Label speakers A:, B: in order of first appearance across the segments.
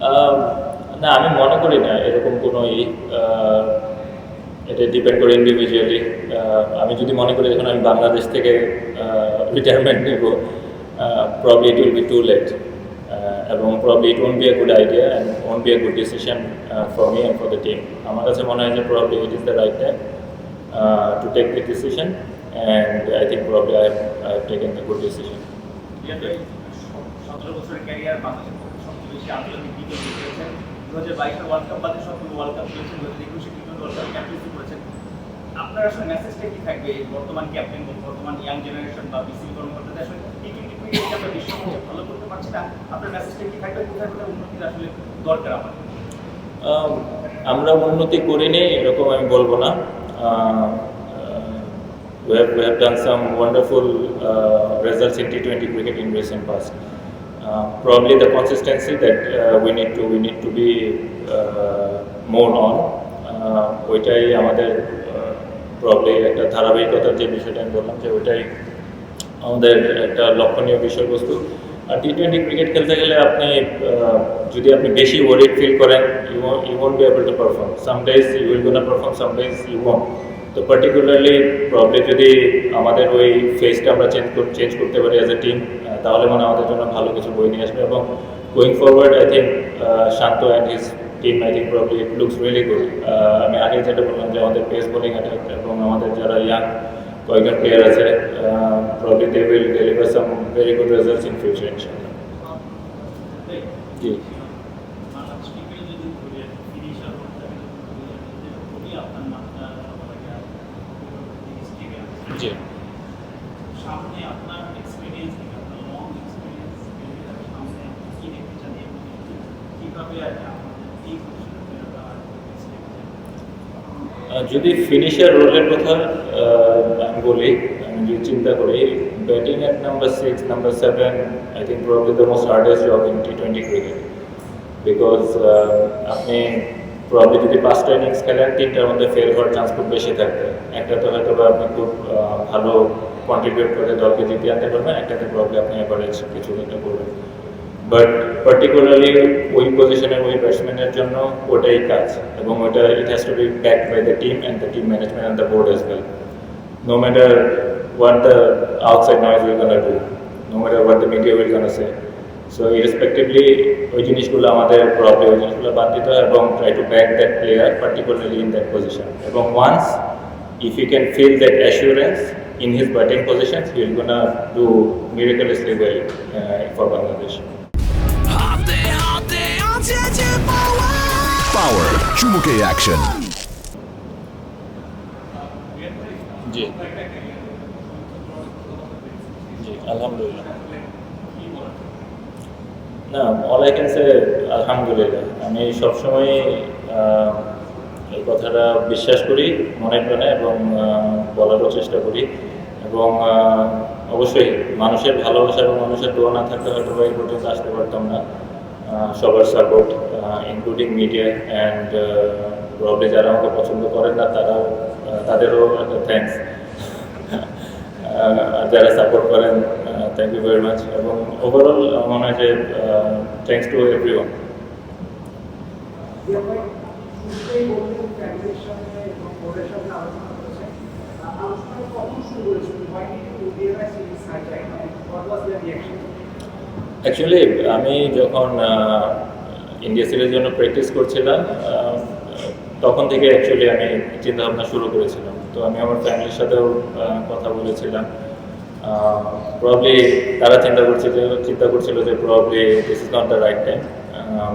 A: না, আমি মনে করি না এরকম কোনো ই এটা ডিপেন্ড করে ইন্ডিভিজুয়ালি আমি যদি মনে করি এখন আমি বাংলাদেশ থেকে রিটায়ারমেন্ট নেব probably it will be too late এবং probably it won't be a good idea and won't be a good decision for me and for the team আমার কাছে মনে হয় যে probably it is the right time to take the decision and I think probably I have taken the good decision
B: সতেরো বছরের career world cup বাদে world cup একুশে আপনার আসলে থাকবে? বর্তমান ক্যাপ্টেন বর্তমান জেনারেশন বা আমরা বিশ্বমঞ্চে ভালো করতে আপনার আসলে দরকার আমার?
A: আম, আমরা উন্নতি এরকম আমি বলব না। we have, we have done some wonderful uh, results in T20 cricket in recent past. Uh, probably the consistency that uh, we need to we need to be uh, more on. ওইটাই আমাদের probably একটা ধারাবাহিকতার যে বিষয়টা আমি বললাম যে ওইটাই আমাদের একটা লক্ষণীয় বিষয়বস্তু। আর টি টোয়েন্টি ক্রিকেট খেলতে গেলে আপনি যদি আপনি বেশি ওয়ারিড ফিল করেন you won't be able to perform some days you will gonna perform some days you won't তো পার্টিকুলারলি প্রবলি যদি আমাদের ওই ফেসটা আমরা চেঞ্জ চেঞ্জ করতে পারি অ্যাজ এ টিম তাহলে মানে আমাদের জন্য ভালো কিছু বই নিয়ে আসবে এবং going forward I think Shanto and his team I think probably it looks really good আমি আগে যেটা বললাম যে আমাদের পেস বোলিং অ্যাটাক এবং আমাদের যারা ইয়াং কয়েকজন প্লেয়ার আছে probably they will deliver some very good results in future ইনশাআল্লাহ জি।
B: আপনার
A: জি।
B: সামনে আপনার এক্সপিরিয়েন্স থেকে আপনার লং এক্সপিরিয়েন্স সামনে কি দেখতে চান? এবং কীভাবে আমাদের এই
A: যদি ফিনিশার রোলের কথা আমি বলি আমি যদি চিন্তা করি batting at number six number seven I think probably the most hardest job in T twenty cricket because আপনি প্রবলি যদি পাঁচটা ইনিংস খেলেন তিনটার মধ্যে ফেল হওয়ার চান্স খুব বেশি থাকবে একটাতে হয়তো বা আপনি খুব ভালো কন্ট্রিবিউট করে দলকে জিতিয়ে আনতে পারবেন একটাতে প্রবলি আপনি অ্যাভারেজ কিছু একটা করবেন বাট পার্টিকুলারলি ওই পজিশনের ওই ব্যাটসম্যানের জন্য ওটাই কাজ এবং ওটা it has to be backed by the team and the team management and the board as well no matter what the outside noise we're gonna do, no matter what the media will gonna say. So irrespectively, ওই জিনিসগুলো আমাদের problem ওই জিনিসগুলো বাদ দিতে হয় এবং try to back that player particularly in that position এবং once if you can feel that assurance in his batting position he will gonna do miraculously well for Bangladesh
C: হাতে হাতে আছে যে পাওয়ার পাওয়ার চুমুকে অ্যাকশন
A: জি। জি আলহামদুলিল্লাহ। না অল আই ক্যান সে আলহামদুলিল্লাহ। আমি সবসময় এই কথাটা বিশ্বাস করি, মনে প্রাণে এবং বলারও চেষ্টা করি। এবং অবশ্যই মানুষের ভালোবাসা এবং মানুষের দোয়া না থাকলে হয়তো বা এই পর্যন্ত আসতে পারতাম না। সবার support including media and probably যারা আমাকে পছন্দ করেন না, তারাও তাদেরও একটা থ্যাঙ্কস যারা সাপোর্ট করেন থ্যাংক ইউ ভেরি মাচ এবং ওভারঅল মনে হয় যে
D: thanks to every one
A: actually আমি যখন ইন্ডিয়া সিরিজের জন্য প্র্যাকটিস করছিলাম তখন থেকে অ্যাকচুয়ালি আমি চিন্তা ভাবনা শুরু করেছিলাম। তো আমি আমার ফ্যামিলির সাথেও কথা বলেছিলাম। প্রবলি তারা চিন্তা করছে যে চিন্তা করছিল যে probably this is not the right time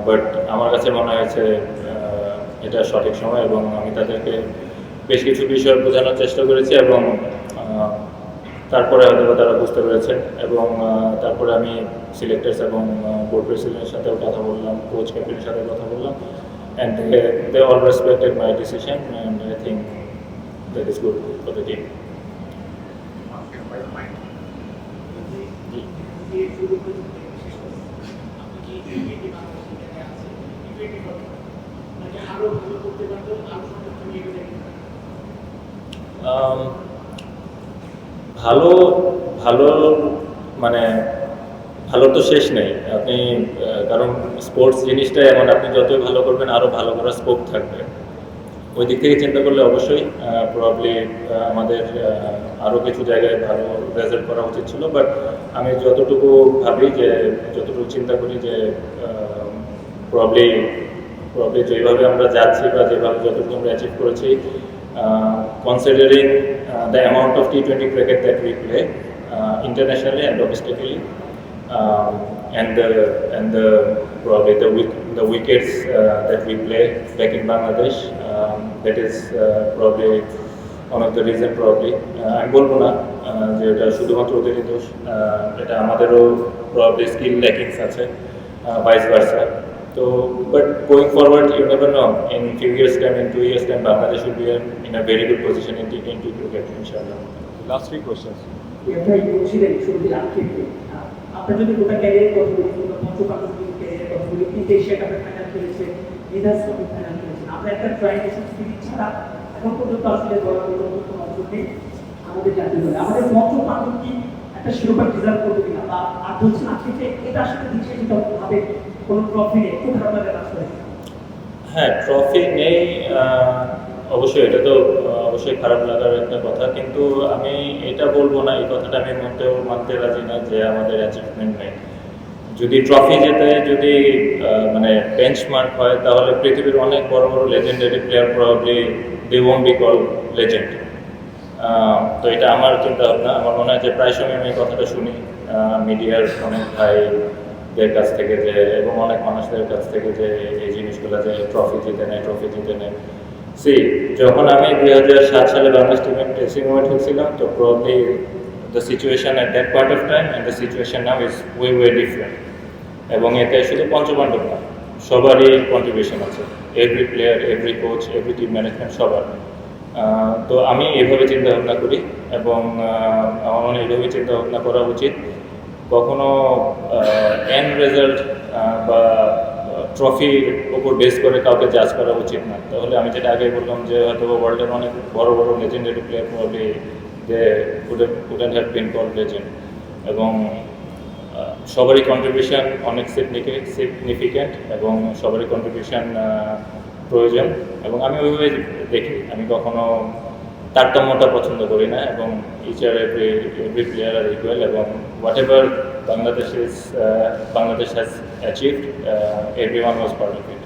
A: but আমার কাছে মনে হয়েছে আহ, এটা সঠিক সময় এবং আমি তাদেরকে বেশ কিছু বিষয় বোঝানোর চেষ্টা করেছি এবং আহ, তারপরে হয়তো তারা বুঝতে পেরেছেন এবং আহ, তারপরে আমি সিলেক্টার্স এবং বোর্ড প্রেসিডেন্টের সাথেও কথা বললাম কোচ ক্যাপ্টেনের সাথে কথা বললাম and they all respected my decision and I think that is good for the team um, ভালো ভালো মানে ভালো তো শেষ নেই। আপনি কারণ স্পোর্টস জিনিসটা এমন, আপনি যতই ভালো করবেন আরও ভালো করার স্কোপ থাকবে। ওই দিক থেকে চিন্তা করলে অবশ্যই প্রবলি আমাদের আরও কিছু জায়গায় ভালো রেজাল্ট করা উচিত ছিল। বাট আমি যতটুকু ভাবি যে যতটুকু চিন্তা করি যে প্রবলি প্রবলি যেভাবে আমরা যাচ্ছি বা যেভাবে যতটুকু আমরা অ্যাচিভ করেছি considering the amount of T twenty cricket that we play internationally and domestically and and the and the probably the wick- the wickets uh, that we play back um, uh, probably one of the reason probably uh, আমি বলব না uh, যে এটা শুধুমাত্র ওদেরই দোষ uh, এটা আমাদেরও probably skill lackings আছে uh, vice versa তো but going forward you never know in few years time in two years time Bangladesh should be in- in a very good position in T20 cricket inshallah
E: Last three questions.
D: আপনার বলছিলেন শুরুতে আক্ষেপে আপনার যদি গোটা career কথা বলি কিংবা পঞ্চপাণ্ডবের career কথা বলি কিন্তু এশিয়া কাপের ফাইনাল খেলেছে মেধাস কাপের ফাইনাল খেলেছেন আপনার একটা ট্রাইনেশন স্পিরিট ছাড়া এখন পর্যন্ত আসলে আমাদের আমাদের পঞ্চপাণ্ডব কি একটা শিরোপা ডিজার্ভ করবে কিনা বা আর এটা আসলে কোনো ট্রফি নেই। করে
A: হ্যাঁ ট্রফি নেই অবশ্যই এটা তো অবশ্যই খারাপ লাগার একটা কথা। কিন্তু আমি এটা বলব না, এই কথাটা আমি মোটেও মানতে রাজি না যে আমাদের অ্যাচিভমেন্ট নেই। যদি ট্রফি জেতে যদি মানে বেঞ্চমার্ক হয়, তাহলে পৃথিবীর অনেক বড় বড় legendary player probably they won't be call legend তো এটা আমার চিন্তা ভাবনা আমার মনে হয় যে প্রায় সময় আমি কথাটা শুনি মিডিয়ার অনেক ভাইদের কাছ থেকে যে, এবং অনেক মানুষদের কাছ থেকে যে এই জিনিসগুলো যে ট্রফি জিতে নেয় ট্রফি জিতে নেয়। সি যখন আমি দুই হাজার সাত সালে বাংলাদেশ টিমের ড্রেসিং রুমে ঢুকছিলাম, তো probably the situation at that point of time and the situation now is way way different এবং এতে শুধু পঞ্চপাণ্ডব না সবারই কন্ট্রিবিউশন আছে। Every player every coach every team management সবার। তো আমি এভাবে চিন্তা ভাবনা করি এবং আমার মনে এইভাবে চিন্তা ভাবনা করা উচিত। কখনো এন্ড রেজাল্ট বা ট্রফির ওপর বেস করে কাউকে জাজ করা উচিত না। তাহলে আমি যেটা আগে বললাম যে হয়তো ওয়ার্ল্ডের অনেক বড় বড় লেজেন্ডারি প্লেয়ার প্রবলি যে wouldn't have been call legend এবং সবারই কন্ট্রিবিউশন অনেক সিগনিফিক্যান্ট এবং সবারই কন্ট্রিবিউশন প্রয়োজন। এবং আমি ওইভাবে দেখি আমি কখনো তারতম্যটা পছন্দ করি না এবং each are every every player are equal এবং whatever Bangladesh is Bangladesh has achieved every one was part of it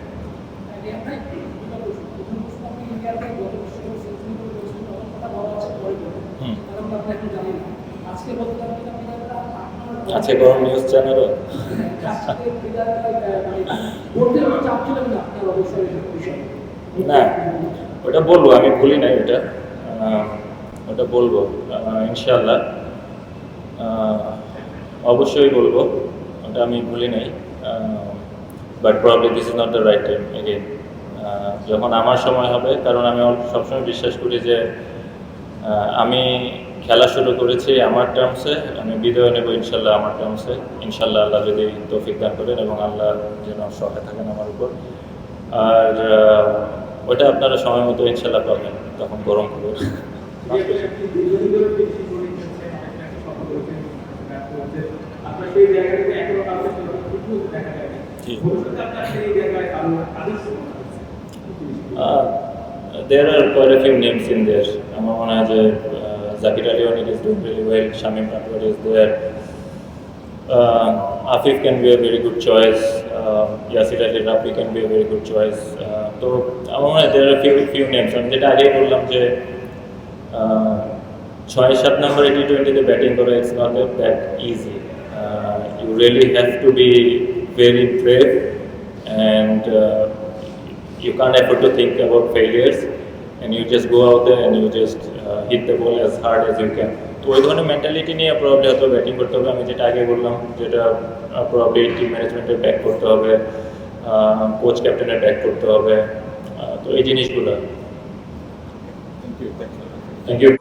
A: hmm. আছে কোনো নিউজ চ্যানেলও। না, ওটা বলব, আমি ভুলি নাই ওটা। ওটা বলব ইনশাল্লাহ অবশ্যই বলব, ওটা আমি ভুলি নাই। But probably this is not the right time again যখন আমার সময় হবে, কারণ আমি সবসময় বিশ্বাস করি যে আমি খেলা শুরু করেছি আমার টার্মসে আমি বিদায় নেব ইনশাল্লাহ আমার টার্মসে ইনশাল্লাহ আল্লাহ যদি তৌফিক দান করেন এবং আল্লাহ যেন সহায় থাকেন আমার উপর। আর ওটা আপনারা সময় মতো ইনশাল্লাহ পাবেন, তখন গরম খবর
D: দেয়ার আর জায়গাটাতে নেমস
A: ইন there. আমার মনে হয় যে Zakir Ali Anil is doing really well, Shamim Patwar is there. Uh, Afif can be a very good choice. Uh, Yasir Ali Rafi can be a very good choice. Uh, তো আমার মনে হয় there are few few names. আমি যেটা আগেই বললাম যে uh, ছয় সাত নম্বরে টি টোয়েন্টিতে ব্যাটিং করা it's not that easy you really have to be very brave and you can't afford to think about failures and you just go out there and you just uh, hit the ball as hard as you can তো ওই ধরনের mentality নিয়ে probably হয়তো batting করতে হবে আমি যেটা আগে বললাম যেটা প্রবলি টিম ম্যানেজমেন্টের ব্যাক করতে হবে কোচ ক্যাপ্টেনের ব্যাক করতে হবে আহ, তো এই জিনিসগুলো
E: Thank you. Thank you.
A: Thank you